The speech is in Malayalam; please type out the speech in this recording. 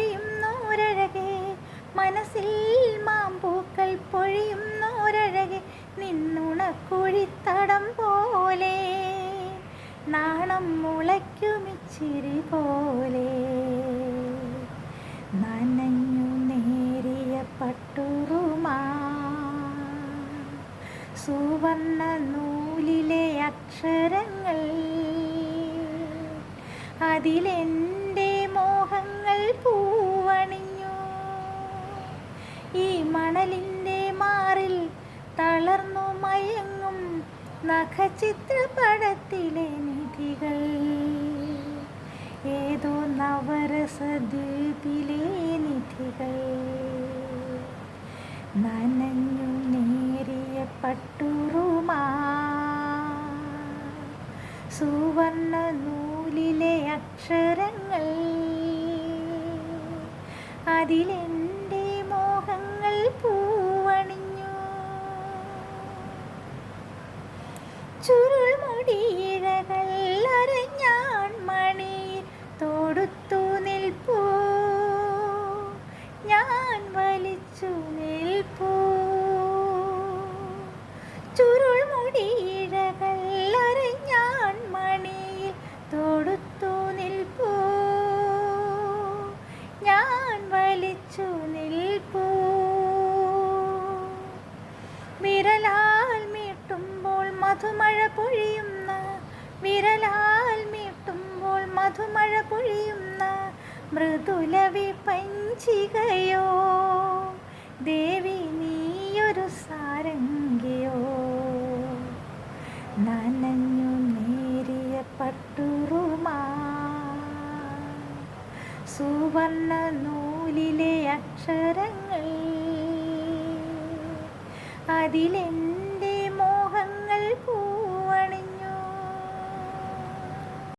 പൊഴിയുന്നോരഴകെ മനസ്സിൽ മാമ്പൂക്കൾ പൊഴിയുന്നോരഴകെ നിന്നുണക്കുഴിത്തടം പോലെ നാണം മുളയ്ക്കുമിച്ചിരി പോലെ. നനഞ്ഞു നേരിയ പട്ടുറുമാ സുവർണ നൂലിലെ അക്ഷരങ്ങൾ അതിലെന്റെ മോഹങ്ങൾ പൂവണിഞ്ഞു. ഈ മണലിന്റെ മാറിൽ തളർന്നു മയങ്ങും നഖചിത്രപടത്തിലെ നിധികൾ. ഏതോ നവരസദ്വീപിലെ നിധികൾ. നനഞ്ഞു നേരിയ പട്ടുറുമാ. സുവർണ അതിലെന്റെ മോഹങ്ങൾ പൂവണിഞ്ഞു. ചുരുൾമുടിയിഴകൾ അരഞ്ഞാൻ മണിയിൽ തൊടുത്തു നിൽപ്പൂ. ഞാൻ വലിച്ചു നിൽപ്പൂ. വിരലാൽ മീട്ടുമ്പോൾ മധുമഴ പൊഴിയുന്ന വിരലാൽ മീട്ടുമ്പോൾ മധുമഴ പൊഴിയുന്ന മൃദുലവി പഞ്ചികയോ ദേവി നീയൊരു സാരംഗിയോ. നനഞ്ഞു നേരിയ പട്ടുറുമാ സുവർണ നൂലിലെ അക്ഷരങ്ങൾ അതിലെന്റെ